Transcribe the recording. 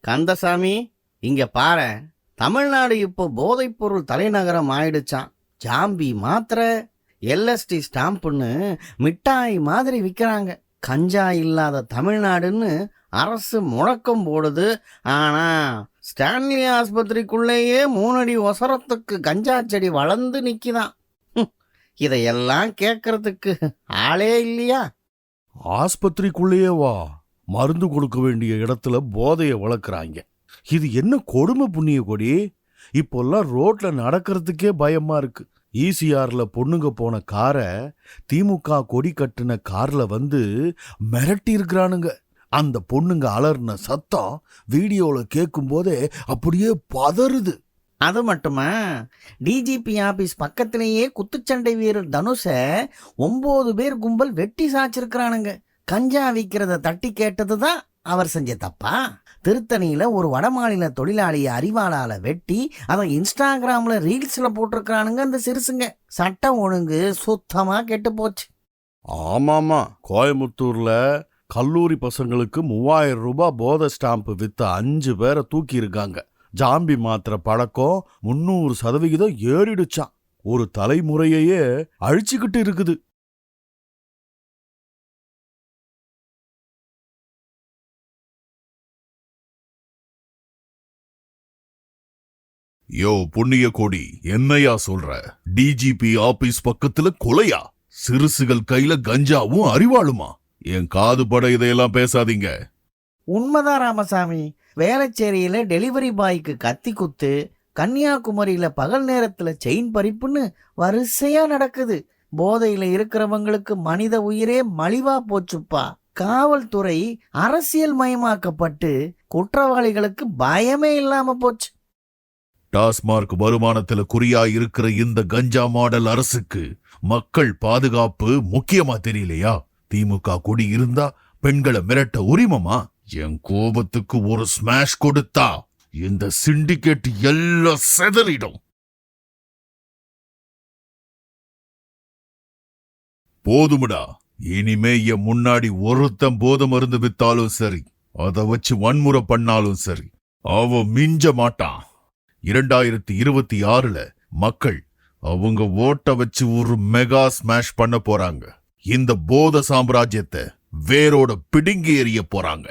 கந்தசாமி இங்க பாரு தமிழ்நாடு இப்போ போதைப்பொருள் தலைநகரம் ஆயிடுச்சான் ஜாம்பி மாத்திரை எல்எஸ்டி ஸ்டாம்ப்புன்னு மிட்டாய் மாதிரி விற்கிறாங்க கஞ்சா இல்லாத தமிழ்நாடுன்னு அரசு முழக்கம் போடுது. ஆனா ஸ்டான்லி ஆஸ்பத்திரிக்குள்ளேயே மூணடி ஒசரத்துக்கு கஞ்சா செடி வளர்ந்து நிக்குதாம். இதையெல்லாம் கேட்கறதுக்கு ஆளே இல்லையா? ஆஸ்பத்திரிக்குள்ளேயே வா. மருந்து கொடுக்க வேண்டிய இடத்துல போதைய வளர்க்குறாங்க. இது என்ன கொடுமை புண்ணிய கொடி? இப்போல்லாம் ரோட்டில் நடக்கிறதுக்கே பயமாக இருக்குது ஈசிஆரில் பொண்ணுங்க போன காரை திமுக கொடி கட்டின காரில் வந்து மிரட்டி இருக்கிறானுங்க. அந்த பொண்ணுங்க அலர்ன சத்தம் வீடியோவில் கேட்கும்போதே அப்படியே பதறுது. அது மட்டுமா? டிஜிபி ஆபீஸ் பக்கத்திலேயே குத்துச்சண்டை வீரர் தனுஷை ஒம்பது பேர் கும்பல் வெட்டி சாச்சிருக்கிறானுங்க கஞ்சா விற்கிறத தட்டி கேட்டது தான் அவர் செஞ்ச தப்பா? திருத்தணியில் ஒரு வடமாநில தொழிலாளியை அறிவாளால வெட்டி அதை இன்ஸ்டாகிராமில் ரீல்ஸில் போட்டிருக்கிறானுங்க அந்த சிறுசுங்க. சட்டம் ஒழுங்கு சுத்தமாக கெட்டு போச்சு. ஆமாமா. கோயம்புத்தூரில் கல்லூரி பசங்களுக்கு மூவாயிரம் ரூபாய் போதை ஸ்டாம்ப் வித்த அஞ்சு பேரை தூக்கி இருக்காங்க ஜாம்பி மாத்திர பழக்கம் முன்னூறு சதவிகிதம் ஏறிடுச்சான் ஒரு தலைமுறையையே அழிச்சுக்கிட்டு இருக்குது. யோ புண்ணிய கோடி என்னையா சொல்ற? டிஜிபி ஆபீஸ் பக்கத்துல கொலையா? சிறுசுகள் கையில கஞ்சாவும் அறிவாளுமா என் காது பட இதையெல்லாம் பேசாதீங்க. உண்மைதான் ராமசாமி. வேளச்சேரியில டெலிவரி பாய்க்கு கத்தி குத்து கன்னியாகுமரியில பகல் நேரத்துல செயின் பறிப்புன்னு வரிசையா நடக்குது. போதையில இருக்கிறவங்களுக்கு மனித உயிரே மலிவா போச்சுப்பா. காவல்துறை அரசியல் மயமாக்கப்பட்டு குற்றவாளிகளுக்கு பயமே இல்லாம போச்சு. டாஸ்மார்க் வருமானத்துல குறியா இருக்கிற இந்த கஞ்சா மாடல் அரசுக்கு மக்கள் பாதுகாப்பு முக்கியமா தெரியலையா? திமுக கொடி இருந்தா பெண்களை மிரட்ட உரிமமா? என் கோபத்துக்கு ஒரு ஸ்மாஷ் கொடுத்தா இந்த சிண்டிகேட் எல்லாம் செதறிடும். போதுமுடா. இனிமே என் முன்னாடி ஒருத்தன் போத மருந்து வித்தாலும் சரி அத வச்சு வன்முறை பண்ணாலும் சரி அவ மிஞ்ச மாட்டான். இரண்டாயிரத்தி இருபத்தி ஆறுல மக்கள் அவங்க ஓட்ட வச்சு ஒரு மெகா ஸ்மாஷ் பண்ண போறாங்க. இந்த போத சாம்ராஜ்யத்தை வேரோட பிடுங்கி எறிய போறாங்க.